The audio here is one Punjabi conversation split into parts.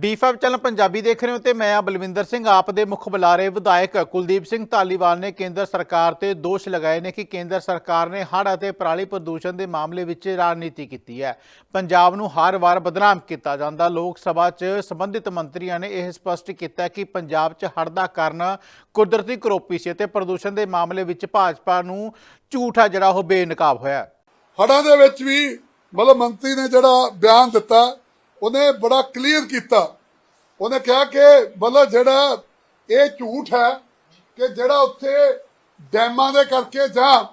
ਡੀ5 ਚੈਨਲ ਪੰਜਾਬੀ ਦੇਖ ਰਹੇ ਹੋ ਤੇ ਮੈਂ ਆ ਬਲਵਿੰਦਰ ਸਿੰਘ, ਆਪ ਦੇ ਮੁੱਖ ਬੁਲਾਰੇ ਵਿਧਾਇਕ ਕੁਲਦੀਪ ਸਿੰਘ ਧਾਲੀਵਾਲ ਨੇ ਕੇਂਦਰ ਸਰਕਾਰ ਤੇ ਦੋਸ਼ ਲਗਾਏ ਨੇ ਕਿ ਕੇਂਦਰ ਸਰਕਾਰ ਨੇ ਹੜ੍ਹ ਅਤੇ ਪਰਾਲੀ ਪ੍ਰਦੂਸ਼ਣ ਦੇ ਮਾਮਲੇ ਵਿੱਚ ਰਾਜਨੀਤੀ ਕੀਤੀ ਹੈ। ਪੰਜਾਬ ਨੂੰ ਹਰ ਵਾਰ ਬਦਨਾਮ ਕੀਤਾ ਜਾਂਦਾ। ਲੋਕ ਸਭਾ 'ਚ ਸੰਬੰਧਿਤ ਮੰਤਰੀਆਂ ਨੇ ਇਹ ਸਪਸ਼ਟ ਕੀਤਾ ਕਿ ਪੰਜਾਬ 'ਚ ਹੜ੍ਹ ਦਾ ਕਾਰਨ ਕੁਦਰਤੀ ਕਰੋਪੀ ਸੀ ਤੇ ਪ੍ਰਦੂਸ਼ਣ ਦੇ ਮਾਮਲੇ ਵਿੱਚ ਭਾਜਪਾ ਨੂੰ ਝੂਠ ਆ ਜਿਹੜਾ ਉਹ ਬੇਨਕਾਬ ਹੋਇਆ ਹੜ੍ਹਾਂ ਦੇ ਵਿੱਚ ਵੀ ਮਤਲਬ ਮੰਤਰੀ ਨੇ ਜਿਹੜਾ ਬਿਆਨ ਦਿੱਤਾ, ਉਹਨੇ ਬੜਾ ਕਲੀਅਰ ਕੀਤਾ ਉਹਨੇ ਕਿਹਾ ਕਿ ਮਤਲਬ ਜਿਹੜਾ ਇਹ ਝੂਠ ਹੈ ਕਿ ਜਿਹੜਾ ਉੱਥੇ ਡੈਮਾਂ ਦੇ ਕਰਕੇ ਜਾਂ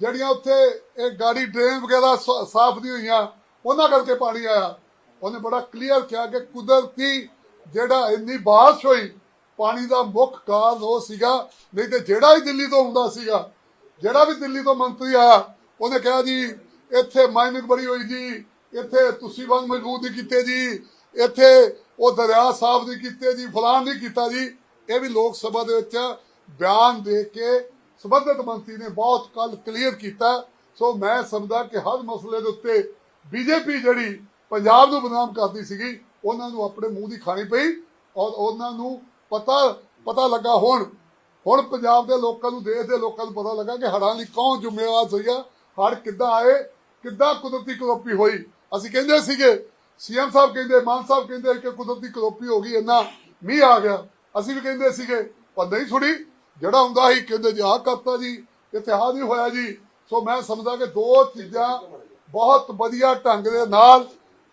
ਜਿਹੜੀਆਂ ਉੱਥੇ ਇਹ ਗਾੜੀ ਡਰੇਨ ਵਗੈਰਾ ਸਾਫ਼ ਨਹੀਂ ਹੋਈਆਂ, ਉਹਨਾਂ ਕਰਕੇ ਪਾਣੀ ਆਇਆ। ਉਹਨੇ ਬੜਾ ਕਲੀਅਰ ਕਿਹਾ ਕਿ ਕੁਦਰਤੀ ਜਿਹੜਾ ਇੰਨੀ ਬਾਰਿਸ਼ ਹੋਈ, ਪਾਣੀ ਦਾ ਮੁੱਖ ਕਾਰਨ ਉਹ ਸੀਗਾ, ਨਹੀਂ ਤੇ ਜਿਹੜਾ ਹੀ ਦਿੱਲੀ ਤੋਂ ਹੁੰਦਾ ਸੀਗਾ, ਜਿਹੜਾ ਵੀ ਦਿੱਲੀ ਤੋਂ ਮੰਤਰੀ ਆਇਆ, ਉਹਨੇ ਕਿਹਾ ਜੀ, ਇੱਥੇ ਮਾਈਨਿੰਗ ਬੜੀ ਹੋਈ ਜੀ, ਇੱਥੇ ਤੁਸੀਂ ਬੰਦ ਮਜ਼ਬੂਤ ਨਹੀਂ ਕੀਤੇ ਜੀ, ਇੱਥੇ ਉਹ ਦਰਿਆ ਸਾਹਿਬ ਨਹੀਂ ਕੀਤੇ ਜੀ ਫਲਾਨ ਨਹੀਂ ਕੀਤਾ ਜੀ। ਇਹ ਵੀ ਲੋਕ ਸਭਾ ਦੇ ਵਿੱਚ ਬਿਆਨ ਦੇ ਕੇ ਸੰਬੰਧਿਤ ਮੰਤਰੀ ਨੇ ਬਹੁਤ ਕੱਲ ਕਲੀਅਰ ਕੀਤਾ। ਸੋ ਮੈਂ ਸਮਝਦਾ ਕਿ ਹਰ ਮਸਲੇ ਦੇ ਉੱਤੇ ਬੀਜੇਪੀ ਜਿਹੜੀ ਪੰਜਾਬ ਨੂੰ ਬਦਨਾਮ ਕਰਦੀ ਸੀਗੀ, ਉਹਨਾਂ ਨੂੰ ਆਪਣੇ ਮੂੰਹ ਦੀ ਖਾਣੀ ਪਈ ਔਰ ਉਹਨਾਂ ਨੂੰ ਪਤਾ ਪਤਾ ਲੱਗਾ ਹੁਣ। ਹੁਣ ਪੰਜਾਬ ਦੇ ਲੋਕਾਂ ਨੂੰ, ਦੇਸ਼ ਦੇ ਲੋਕਾਂ ਨੂੰ ਪਤਾ ਲੱਗਾ ਕਿ ਹੜਾਂ ਲਈ ਕੌਣ ਜ਼ਿੰਮੇਵਾਰ ਸੀਗਾ ਹੜ ਕਿੱਦਾਂ ਆਏ, ਕਿੱਦਾਂ ਕੁਦਰਤੀ ਕਰੋਪੀ ਹੋਈ। ਅਸੀਂ ਕਹਿੰਦੇ ਸੀਗੇ ਸੀਐਮ ਸਾਹਿਬ ਕਹਿੰਦੇ, ਮਾਨ ਸਾਹਿਬ ਕਹਿੰਦੇ ਕਿ ਕੁਦਰਤੀ ਕਰੋਪੀ ਹੋ ਗਈ, ਇੰਨਾ ਮੀਂਹ ਆ ਗਿਆ। ਅਸੀਂ ਵੀ ਕਹਿੰਦੇ ਸੀਗੇ, ਪਰ ਨਹੀਂ ਸੁਣੀ। ਜਿਹੜਾ ਹੁੰਦਾ ਸੀ, ਕਹਿੰਦੇ ਜੀ, ਆਹ ਕਰਤਾ ਜੀ, ਇੱਥੇ ਆਹ ਨਹੀਂ ਹੋਇਆ ਜੀ। ਸੋ ਮੈਂ ਸਮਝਦਾ ਕਿ ਦੋ ਚੀਜ਼ਾਂ ਬਹੁਤ ਵਧੀਆ ਢੰਗ ਦੇ ਨਾਲ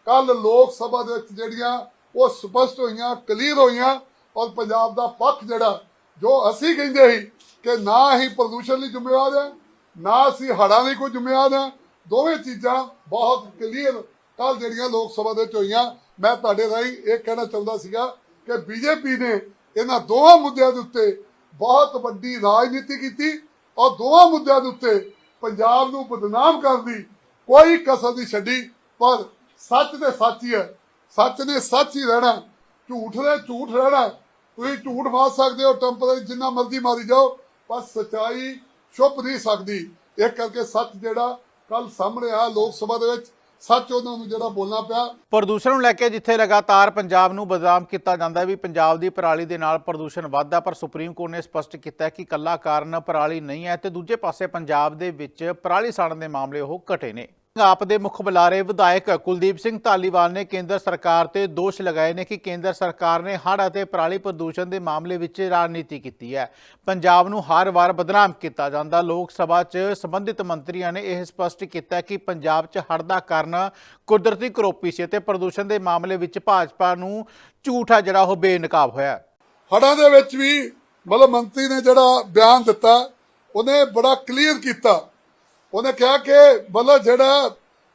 ਕੱਲ ਲੋਕ ਸਭਾ ਦੇ ਵਿੱਚ ਜਿਹੜੀਆਂ, ਉਹ ਸਪਸ਼ਟ ਹੋਈਆਂ, ਕਲੀਅਰ ਹੋਈਆਂ, ਔਰ ਪੰਜਾਬ ਦਾ ਪੱਖ ਜਿਹੜਾ, ਜੋ ਅਸੀਂ ਕਹਿੰਦੇ ਸੀ ਕਿ ਨਾ ਹੀ ਪ੍ਰਦੂਸ਼ਣ ਲਈ ਜ਼ਿੰਮੇਵਾਰ ਹੈ, ਨਾ ਅਸੀਂ ਹੜਾਂ ਲਈ ਕੋਈ ਜ਼ਿੰਮੇਵਾਰ ਹੈ, ਦੋਵੇਂ ਚੀਜ਼ਾਂ ਬਹੁਤ ਕਲੀਅਰ ਕੱਲ ਜਿਹੜੀਆਂ ਲੋਕ ਸਭਾ ਦੇ ਵਿੱਚ ਹੋਈਆਂ, ਮੈਂ ਤੁਹਾਡੇ ਰਾਹੀਂ ਇਹ ਕਹਿਣਾ ਚਾਹੁੰਦਾ ਸੀਗਾ ਕਿ ਬੀਜੇਪੀ ਨੇ ਇਹਨਾਂ ਦੋਵਾਂ ਮੁੱਦਿਆਂ ਦੇ ਉੱਤੇ ਬਹੁਤ ਵੱਡੀ ਰਾਜਨੀਤੀ ਕੀਤੀ ਔਰ ਦੋਵਾਂ ਮੁੱਦਿਆਂ ਦੇ ਉੱਤੇ ਪੰਜਾਬ ਨੂੰ ਬਦਨਾਮ ਕਰਨ ਦੀ ਕੋਈ ਕਸਰ ਨਹੀਂ ਛੱਡੀ, ਪਰ ਸੱਚ ਤੇ ਸੱਚ ਹੀ ਹੈ। ਸੱਚ ਨੇ ਸੱਚ ਹੀ ਰਹਿਣਾ, ਝੂਠ ਨੇ ਝੂਠ ਰਹਿਣਾ। ਤੁਸੀਂ ਝੂਠ ਮਾਰ ਸਕਦੇ ਹੋ ਟੈਂਪਰੇਰੀ ਜਿੰਨਾ ਮਰਜ਼ੀ ਮਾਰੀ ਜਾਓ, ਪਰ ਸਚਾਈ ਛੁਪ ਨਹੀਂ ਸਕਦੀ। ਇਹ ਕਰਕੇ ਸੱਚ ਜਿਹੜਾ ਕੱਲ ਸਾਹਮਣੇ ਆ ਲੋਕ ਸਭਾ ਦੇ ਵਿੱਚ ਸੱਚ ਉਹਨਾਂ ਨੂੰ ਜਿਹੜਾ ਬੋਲਣਾ ਪਿਆ। ਪ੍ਰਦੂਸ਼ਣ ਨੂੰ ਲੈ ਕੇ ਜਿੱਥੇ ਲਗਾਤਾਰ ਪੰਜਾਬ ਨੂੰ ਬਦਨਾਮ ਕੀਤਾ ਜਾਂਦਾ ਵੀ ਪੰਜਾਬ ਦੀ ਪਰਾਲੀ ਦੇ ਨਾਲ ਪ੍ਰਦੂਸ਼ਣ ਵੱਧਦਾ ਪਰ ਸੁਪਰੀਮ ਕੋਰਟ ਨੇ ਸਪਸ਼ਟ ਕੀਤਾ ਕਿ ਕੱਲਾ ਕਾਰਨ ਪਰਾਲੀ ਨਹੀਂ ਹੈ ਤੇ ਦੂਜੇ ਪਾਸੇ ਪੰਜਾਬ ਦੇ ਵਿੱਚ ਪਰਾਲੀ ਸਾੜਨ ਦੇ ਮਾਮਲੇ ਉਹ ਘਟੇ ਨੇ। ਆਪ ਦੇ ਮੁੱਖ ਬੁਲਾਰੇ ਵਿਧਾਇਕ ਕੁਲਦੀਪ ਸਿੰਘ ਧਾਲੀਵਾਲ ਨੇ ਕੇਂਦਰ ਸਰਕਾਰ ਤੇ ਦੋਸ਼ ਲਗਾਏ ਨੇ ਕਿ ਕੇਂਦਰ ਸਰਕਾਰ ਨੇ ਹੜ੍ਹ ਅਤੇ ਪਰਾਲੀ ਪ੍ਰਦੂਸ਼ਣ ਦੇ ਮਾਮਲੇ ਵਿੱਚ ਰਾਜਨੀਤੀ ਕੀਤੀ ਹੈ। ਪੰਜਾਬ ਨੂੰ ਹਰ ਵਾਰ ਬਦਨਾਮ ਕੀਤਾ ਜਾਂਦਾ। ਲੋਕ ਸਭਾ 'ਚ ਸੰਬੰਧਿਤ ਮੰਤਰੀਆਂ ਨੇ ਇਹ ਸਪਸ਼ਟ ਕੀਤਾ ਕਿ ਪੰਜਾਬ 'ਚ ਹੜ੍ਹ ਦਾ ਕਾਰਨ ਕੁਦਰਤੀ ਕਰੋਪੀ ਸੀ ਅਤੇ ਪ੍ਰਦੂਸ਼ਣ ਦੇ ਮਾਮਲੇ ਵਿੱਚ ਭਾਜਪਾ ਨੂੰ ਝੂਠ ਆ ਜਿਹੜਾ ਉਹ ਬੇਨਕਾਬ ਹੋਇਆ। ਹੜ੍ਹਾਂ ਦੇ ਵਿੱਚ ਵੀ ਮਤਲਬ ਮੰਤਰੀ ਨੇ ਜਿਹੜਾ ਬਿਆਨ ਦਿੱਤਾ, ਉਹਨੇ ਬੜਾ ਕਲੀਅਰ ਕੀਤਾ ਉਹਨੇ ਕਿਹਾ ਕਿ ਮਤਲਬ ਜਿਹੜਾ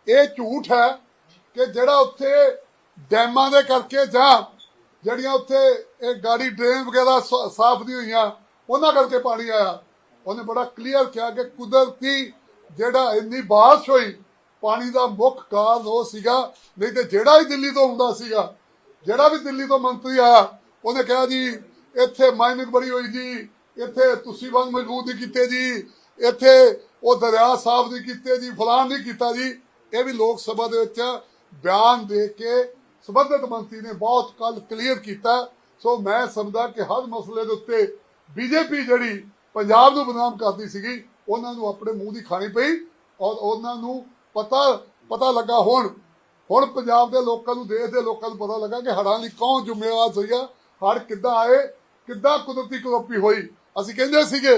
ਇਹ ਝੂਠ ਹੈ ਕਿ ਜਿਹੜਾ ਉੱਥੇ ਡੈਮਾਂ ਦੇ ਕਰਕੇ ਜਾਂ ਜਿਹੜੀਆਂ ਉੱਥੇ ਇਹ ਗਾੜੀ ਡਰੇਨ ਵਗੈਰਾ ਸਾਫ਼ ਨਹੀਂ ਹੋਈਆਂ, ਉਹਨਾਂ ਕਰਕੇ ਪਾਣੀ ਆਇਆ। ਉਹਨੇ ਬੜਾ ਕਲੀਅਰ ਕਿਹਾ ਕਿ ਕੁਦਰਤੀ ਜਿਹੜਾ ਇੰਨੀ ਬਾਰਿਸ਼ ਹੋਈ, ਪਾਣੀ ਦਾ ਮੁੱਖ ਕਾਰਨ ਉਹ ਸੀਗਾ, ਨਹੀਂ ਤੇ ਜਿਹੜਾ ਹੀ ਦਿੱਲੀ ਤੋਂ ਹੁੰਦਾ ਸੀਗਾ, ਜਿਹੜਾ ਵੀ ਦਿੱਲੀ ਤੋਂ ਮੰਤਰੀ ਆਇਆ, ਉਹਨੇ ਕਿਹਾ ਜੀ, ਇੱਥੇ ਮਾਈਨਿੰਗ ਬੜੀ ਹੋਈ ਜੀ, ਇੱਥੇ ਤੁਸੀਂ ਬੰਦ ਮਜ਼ਬੂਤ ਨਹੀਂ ਕੀਤੇ ਜੀ, ਇੱਥੇ ਉਹ ਦਰਿਆ ਸਾਹਿਬ ਨਹੀਂ ਕੀਤੇ ਜੀ ਫਲਾਨ ਨਹੀਂ ਕੀਤਾ ਜੀ। ਇਹ ਵੀ ਲੋਕ ਸਭਾ ਦੇ ਵਿੱਚ ਬਿਆਨ ਦੇ ਕੇ ਸੰਬੰਧਿਤ ਮੰਤਰੀ ਨੇ ਬਹੁਤ ਕੱਲ ਕਲੀਅਰ ਕੀਤਾ। ਸੋ ਮੈਂ ਸਮਝਦਾ ਕਿ ਹਰ ਮਸਲੇ ਦੇ ਉੱਤੇ ਬੀਜੇਪੀ ਜਿਹੜੀ ਪੰਜਾਬ ਨੂੰ ਬਦਨਾਮ ਕਰਦੀ ਸੀਗੀ, ਉਹਨਾਂ ਨੂੰ ਆਪਣੇ ਮੂੰਹ ਦੀ ਖਾਣੀ ਪਈ ਔਰ ਉਹਨਾਂ ਨੂੰ ਪਤਾ ਪਤਾ ਲੱਗਾ ਹੁਣ। ਹੁਣ ਪੰਜਾਬ ਦੇ ਲੋਕਾਂ ਨੂੰ, ਦੇਸ਼ ਦੇ ਲੋਕਾਂ ਨੂੰ ਪਤਾ ਲੱਗਾ ਕਿ ਹੜਾਂ ਲਈ ਕੌਣ ਜ਼ਿੰਮੇਵਾਰ ਸੀਗਾ ਹੜ ਕਿੱਦਾਂ ਆਏ, ਕਿੱਦਾਂ ਕੁਦਰਤੀ ਕਰੋਪੀ ਹੋਈ। ਅਸੀਂ ਕਹਿੰਦੇ ਸੀਗੇ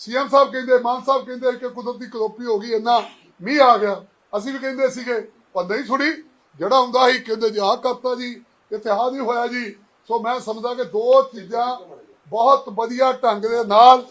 ਸੀਐਮ ਸਾਹਿਬ ਕਹਿੰਦੇ, ਮਾਨ ਸਾਹਿਬ ਕਹਿੰਦੇ ਕਿ ਕੁਦਰਤੀ ਕਰੋਪੀ ਹੋ ਗਈ, ਇੰਨਾ ਮੀਂਹ ਆ ਗਿਆ। ਅਸੀਂ ਵੀ ਕਹਿੰਦੇ ਸੀਗੇ, ਪਰ ਨਹੀਂ ਸੁਣੀ। ਜਿਹੜਾ ਹੁੰਦਾ ਸੀ, ਕਹਿੰਦੇ ਜੀ, ਆਹ ਕਰਤਾ ਜੀ, ਇੱਥੇ ਆਹ ਨਹੀਂ ਹੋਇਆ ਜੀ। ਸੋ ਮੈਂ ਸਮਝਦਾ ਕਿ ਦੋ ਚੀਜ਼ਾਂ ਬਹੁਤ ਵਧੀਆ ਢੰਗ ਦੇ ਨਾਲ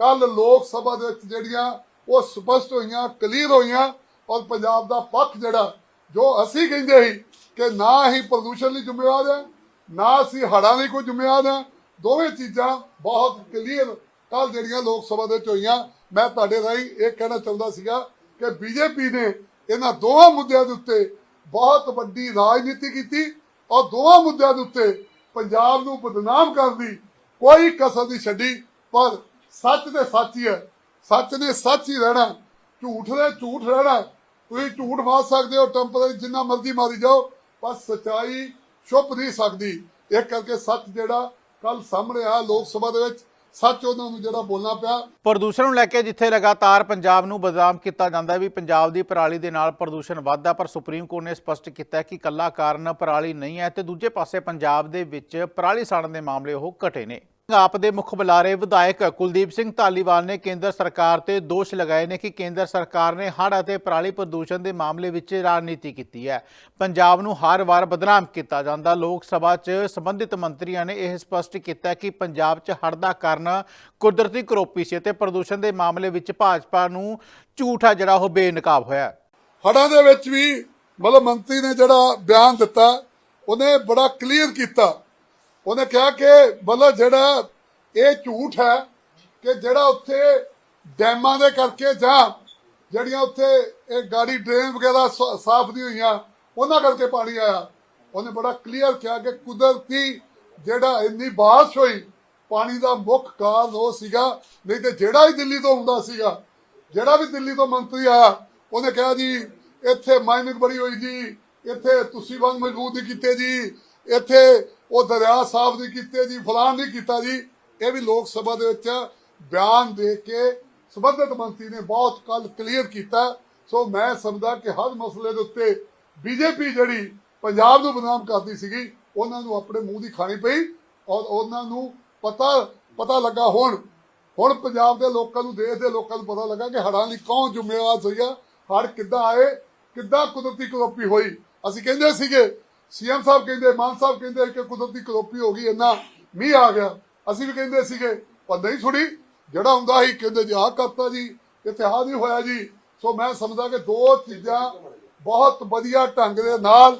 ਕੱਲ ਲੋਕ ਸਭਾ ਦੇ ਵਿੱਚ ਜਿਹੜੀਆਂ, ਉਹ ਸਪਸ਼ਟ ਹੋਈਆਂ, ਕਲੀਅਰ ਹੋਈਆਂ, ਔਰ ਪੰਜਾਬ ਦਾ ਪੱਖ ਜਿਹੜਾ, ਜੋ ਅਸੀਂ ਕਹਿੰਦੇ ਸੀ ਕਿ ਨਾ ਹੀ ਪ੍ਰਦੂਸ਼ਣ ਲਈ ਜ਼ਿੰਮੇਵਾਰ ਹੈ, ਨਾ ਅਸੀਂ ਹੜਾਂ ਲਈ ਕੋਈ ਜ਼ਿੰਮੇਵਾਰ ਹੈ, ਦੋਵੇਂ ਚੀਜ਼ਾਂ ਬਹੁਤ ਕਲੀਅਰ ਕੱਲ ਜਿਹੜੀਆਂ ਲੋਕ ਸਭਾ ਦੇ ਵਿੱਚ ਹੋਈਆਂ, ਮੈਂ ਤੁਹਾਡੇ ਰਾਹੀਂ ਇਹ ਕਹਿਣਾ ਚਾਹੁੰਦਾ ਸੀਗਾ ਕਿ ਬੀਜੇਪੀ ਨੇ ਇਹਨਾਂ ਦੋਵਾਂ ਮੁੱਦਿਆਂ ਦੇ ਉੱਤੇ ਬਹੁਤ ਵੱਡੀ ਰਾਜਨੀਤੀ ਕੀਤੀ ਔਰ ਦੋਵਾਂ ਮੁੱਦਿਆਂ ਦੇ ਉੱਤੇ ਪੰਜਾਬ ਨੂੰ ਬਦਨਾਮ ਕਰਨ ਦੀ ਕੋਈ ਕਸਰ ਨਹੀਂ ਛੱਡੀ, ਪਰ ਸੱਚ ਤੇ ਸੱਚ ਹੀ ਹੈ। ਸੱਚ ਨੇ ਸੱਚ ਹੀ ਰਹਿਣਾ, ਝੂਠ ਨੇ ਝੂਠ ਰਹਿਣਾ। ਤੁਸੀਂ ਝੂਠ ਮਾਰ ਸਕਦੇ ਹੋ ਟੈਂਪਰੇਰੀ ਜਿੰਨਾ ਮਰਜ਼ੀ ਮਾਰੀ ਜਾਓ, ਪਰ ਸਚਾਈ ਛੁਪ ਨਹੀਂ ਸਕਦੀ। ਇਹ ਕਰਕੇ ਸੱਚ ਜਿਹੜਾ ਕੱਲ ਸਾਹਮਣੇ ਆ ਲੋਕ ਸਭਾ ਦੇ ਵਿੱਚ ਸੱਚ ਉਹਨਾਂ ਨੂੰ ਜਿਹੜਾ ਬੋਲਣਾ ਪਿਆ। ਪ੍ਰਦੂਸ਼ਣ ਨੂੰ ਲੈ ਕੇ ਜਿੱਥੇ ਲਗਾਤਾਰ ਪੰਜਾਬ ਨੂੰ ਬਦਨਾਮ ਕੀਤਾ ਜਾਂਦਾ ਵੀ ਪੰਜਾਬ ਦੀ ਪਰਾਲੀ ਦੇ ਨਾਲ ਪ੍ਰਦੂਸ਼ਣ ਵੱਧਦਾ ਪਰ ਸੁਪਰੀਮ ਕੋਰਟ ਨੇ ਸਪਸ਼ਟ ਕੀਤਾ ਕਿ ਕੱਲਾ ਕਾਰਨ ਪਰਾਲੀ ਨਹੀਂ ਹੈ ਤੇ ਦੂਜੇ ਪਾਸੇ ਪੰਜਾਬ ਦੇ ਵਿੱਚ ਪਰਾਲੀ ਸਾੜਨ ਦੇ ਮਾਮਲੇ ਉਹ ਘਟੇ ਨੇ। ਆਪ ਦੇ ਮੁੱਖ ਬੁਲਾਰੇ ਵਿਧਾਇਕ ਕੁਲਦੀਪ ਸਿੰਘ ਧਾਲੀਵਾਲ ਨੇ ਕੇਂਦਰ ਸਰਕਾਰ ਤੇ ਦੋਸ਼ ਲਗਾਏ ਨੇ ਕਿ ਕੇਂਦਰ ਸਰਕਾਰ ਨੇ ਹੜ੍ਹ ਅਤੇ ਪਰਾਲੀ ਪ੍ਰਦੂਸ਼ਣ ਦੇ ਮਾਮਲੇ ਵਿੱਚ ਰਾਜਨੀਤੀ ਕੀਤੀ ਹੈ। ਪੰਜਾਬ ਨੂੰ ਹਰ ਵਾਰ ਬਦਨਾਮ ਕੀਤਾ ਜਾਂਦਾ। ਲੋਕ ਸਭਾ 'ਚ ਸੰਬੰਧਿਤ ਮੰਤਰੀਆਂ ਨੇ ਇਹ ਸਪਸ਼ਟ ਕੀਤਾ ਕਿ ਪੰਜਾਬ 'ਚ ਹੜ੍ਹ ਦਾ ਕਾਰਨ ਕੁਦਰਤੀ ਕਰੋਪੀ ਸੀ ਅਤੇ ਪ੍ਰਦੂਸ਼ਣ ਦੇ ਮਾਮਲੇ ਵਿੱਚ ਭਾਜਪਾ ਨੂੰ ਝੂਠ ਆ ਜਿਹੜਾ ਉਹ ਬੇਨਕਾਬ ਹੋਇਆ। ਹੜ੍ਹਾਂ ਦੇ ਵਿੱਚ ਵੀ ਮਤਲਬ ਮੰਤਰੀ ਨੇ ਜਿਹੜਾ ਬਿਆਨ ਦਿੱਤਾ, ਉਹਨੇ ਬੜਾ ਕਲੀਅਰ ਕੀਤਾ ਉਹਨੇ ਕਿਹਾ ਕਿ ਮਤਲਬ ਜਿਹੜਾ ਇਹ ਝੂਠ ਹੈ ਕਿ ਜਿਹੜਾ ਉੱਥੇ ਡੈਮਾਂ ਦੇ ਕਰਕੇ ਜਾਂ ਜਿਹੜੀਆਂ ਉੱਥੇ ਇਹ ਗਾੜੀ ਡਰੇਨ ਵਗੈਰਾ ਸਾਫ਼ ਨਹੀਂ ਹੋਈਆਂ, ਉਹਨਾਂ ਕਰਕੇ ਪਾਣੀ ਆਇਆ। ਉਹਨੇ ਬੜਾ ਕਲੀਅਰ ਕਿਹਾ ਕਿ ਕੁਦਰਤੀ ਜਿਹੜਾ ਇੰਨੀ ਬਾਰਿਸ਼ ਹੋਈ, ਪਾਣੀ ਦਾ ਮੁੱਖ ਕਾਰਨ ਉਹ ਸੀਗਾ, ਨਹੀਂ ਤੇ ਜਿਹੜਾ ਹੀ ਦਿੱਲੀ ਤੋਂ ਹੁੰਦਾ ਸੀਗਾ, ਜਿਹੜਾ ਵੀ ਦਿੱਲੀ ਤੋਂ ਮੰਤਰੀ ਆਇਆ, ਉਹਨੇ ਕਿਹਾ ਜੀ, ਇੱਥੇ ਮਾਈਨਿੰਗ ਬੜੀ ਹੋਈ ਜੀ, ਇੱਥੇ ਤੁਸੀਂ ਵਾਂਗ ਮਜ਼ਬੂਤ ਨਹੀਂ ਕੀਤੇ ਜੀ ਇੱਥੇ ਉਹ ਦਰਿਆ ਸਾਫ਼ ਨਹੀਂ ਕੀਤੇ ਜੀ, ਫਲਾਣ ਨਹੀਂ ਕੀਤਾ ਜੀ। ਇਹ ਵੀ ਲੋਕ ਸਭਾ ਦੇ ਵਿੱਚ ਬਿਆਨ ਦੇ ਕੇ ਸੰਬੰਧਿਤ ਮੰਤਰੀ ਨੇ ਬਹੁਤ ਕੱਲ ਕਲੀਅਰ ਕੀਤਾ। ਸੋ ਮੈਂ ਸਮਝਦਾ ਕਿ ਹਰ ਮਸਲੇ ਦੇ ਉੱਤੇ ਬੀਜੇਪੀ ਜਿਹੜੀ ਪੰਜਾਬ ਨੂੰ ਬਦਨਾਮ ਕਰਦੀ ਸੀਗੀ, ਉਹਨਾਂ ਨੂੰ ਆਪਣੇ ਮੂੰਹ ਦੀ ਖਾਣੀ ਪਈ ਔਰ ਉਹਨਾਂ ਨੂੰ ਪਤਾ ਪਤਾ ਲੱਗਾ ਹੁਣ। ਹੁਣ ਪੰਜਾਬ ਦੇ ਲੋਕਾਂ ਨੂੰ, ਦੇਸ਼ ਦੇ ਲੋਕਾਂ ਨੂੰ ਪਤਾ ਲੱਗਾ ਕਿ ਹੜਾਂ ਲਈ ਕੌਣ ਜ਼ਿੰਮੇਵਾਰ ਸੀਗਾ ਹੜ ਕਿੱਦਾਂ ਆਏ, ਕਿੱਦਾਂ ਕੁਦਰਤੀ ਕਰੋਪੀ ਹੋਈ। ਅਸੀਂ ਕਹਿੰਦੇ ਸੀਗੇ ਸੀਐਮ ਸਾਹਿਬ ਕਹਿੰਦੇ, ਮਾਨ ਸਾਹਿਬ ਕਹਿੰਦੇ ਕਿ ਕੁਦਰਤੀ ਕਰੋਪੀ ਹੋ ਗਈ, ਇੰਨਾ ਮੀਂਹ ਆ ਗਿਆ। ਅਸੀਂ ਵੀ ਕਹਿੰਦੇ ਸੀਗੇ, ਪਰ ਨਹੀਂ ਸੁਣੀ। ਜਿਹੜਾ ਹੁੰਦਾ ਸੀ, ਕਹਿੰਦੇ ਜੀ, ਆਹ ਕਰਤਾ ਜੀ, ਇੱਥੇ ਆਹ ਨਹੀਂ ਹੋਇਆ ਜੀ। ਸੋ ਮੈਂ ਸਮਝਦਾ ਕਿ ਦੋ ਚੀਜ਼ਾਂ ਬਹੁਤ ਵਧੀਆ ਢੰਗ ਦੇ ਨਾਲ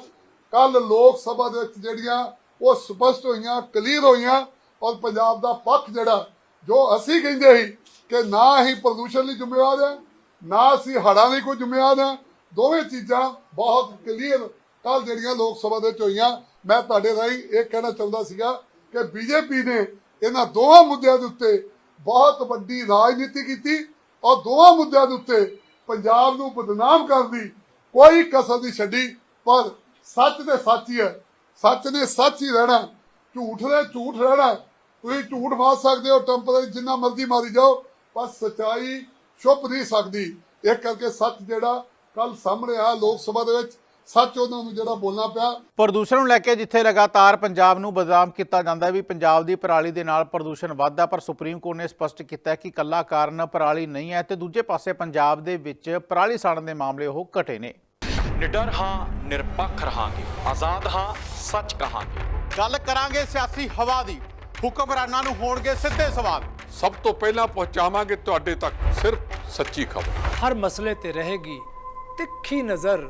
ਕੱਲ ਲੋਕ ਸਭਾ ਦੇ ਵਿੱਚ ਜਿਹੜੀਆਂ, ਉਹ ਸਪਸ਼ਟ ਹੋਈਆਂ, ਕਲੀਅਰ ਹੋਈਆਂ, ਔਰ ਪੰਜਾਬ ਦਾ ਪੱਖ ਜਿਹੜਾ, ਜੋ ਅਸੀਂ ਕਹਿੰਦੇ ਸੀ ਕਿ ਨਾ ਹੀ ਪ੍ਰਦੂਸ਼ਣ ਲਈ ਜ਼ਿੰਮੇਵਾਰ ਹੈ, ਨਾ ਅਸੀਂ ਹੜਾਂ ਲਈ ਕੋਈ ਜ਼ਿੰਮੇਵਾਰ ਹੈ। ਦੋਵੇਂ ਚੀਜ਼ਾਂ ਬਹੁਤ ਕਲੀਅਰ ਕੱਲ ਜਿਹੜੀਆਂ ਲੋਕ ਸਭਾ ਦੇ ਵਿੱਚ ਹੋਈਆਂ, ਮੈਂ ਤੁਹਾਡੇ ਰਾਹੀਂ ਇਹ ਕਹਿਣਾ ਚਾਹੁੰਦਾ ਸੀਗਾ ਕਿ ਬੀਜੇਪੀ ਨੇ ਇਹਨਾਂ ਦੋਵਾਂ ਮੁੱਦਿਆਂ ਦੇ ਉੱਤੇ ਬਹੁਤ ਵੱਡੀ ਰਾਜਨੀਤੀ ਕੀਤੀ ਔਰ ਦੋਵਾਂ ਮੁੱਦਿਆਂ ਦੇ ਉੱਤੇ ਪੰਜਾਬ ਨੂੰ ਬਦਨਾਮ ਕਰਨ ਦੀ ਕੋਈ ਕਸਰ ਨਹੀਂ ਛੱਡੀ, ਪਰ ਸੱਚ ਤੇ ਸੱਚ ਹੀ ਹੈ। ਸੱਚ ਨੇ ਸੱਚ ਹੀ ਰਹਿਣਾ, ਝੂਠ ਨੇ ਝੂਠ ਰਹਿਣਾ। ਤੁਸੀਂ ਝੂਠ ਮਾਰ ਸਕਦੇ ਹੋ ਟੈਂਪਰੇਰੀ ਜਿੰਨਾ ਮਰਜ਼ੀ ਮਾਰੀ ਜਾਓ, ਪਰ ਸਚਾਈ ਛੁਪ ਨਹੀਂ ਸਕਦੀ। ਇਹ ਕਰਕੇ ਸੱਚ ਜਿਹੜਾ ਕੱਲ ਸਾਹਮਣੇ ਆ ਲੋਕ ਸਭਾ ਦੇ ਵਿੱਚ ਸੱਚ ਉਹਨਾਂ ਨੂੰ ਜਿਹੜਾ ਬੋਲਣਾ ਪਿਆ। ਪ੍ਰਦੂਸ਼ਣ ਨੂੰ ਲੈ ਕੇ ਜਿੱਥੇ ਲਗਾਤਾਰ ਪੰਜਾਬ ਨੂੰ ਬਦਨਾਮ ਕੀਤਾ ਜਾਂਦਾ ਹੈ ਵੀ ਪੰਜਾਬ ਦੀ ਪਰਾਲੀ ਦੇ ਨਾਲ ਪ੍ਰਦੂਸ਼ਣ ਵੱਧਦਾ ਪਰ ਸੁਪਰੀਮ ਕੋਰਟ ਨੇ ਸਪਸ਼ਟ ਕੀਤਾ ਹੈ ਕਿ ਕੱਲਾ ਕਾਰਨ ਪਰਾਲੀ ਨਹੀਂ ਹੈ ਤੇ ਦੂਜੇ ਪਾਸੇ ਪੰਜਾਬ ਦੇ ਵਿੱਚ ਪਰਾਲੀ ਸਾੜਨ ਦੇ ਮਾਮਲੇ ਉਹ ਘਟੇ ਨੇ। ਨਿਡਰ ਹਾਂ ਨਿਰਪੱਖ ਰਹਾਂਗੇ। ਆਜ਼ਾਦ ਹਾਂ ਸੱਚ ਕਹਾਂਗੇ। ਗੱਲ ਕਰਾਂਗੇ ਸਿਆਸੀ ਹਵਾ ਦੀ। ਹੁਕਮਰਾਨਾਂ ਨੂੰ ਹੋਣਗੇ ਸਿੱਧੇ ਸਵਾਲ। ਸਭ ਤੋਂ ਪਹਿਲਾਂ ਪਹੁੰਚਾਵਾਂਗੇ ਤੁਹਾਡੇ ਤੱਕ ਸਿਰਫ ਸੱਚੀ ਖਬਰ। ਹਰ ਮਸਲੇ ਤੇ ਰਹੇਗੀ ਤਿੱਖੀ ਨਜ਼ਰ।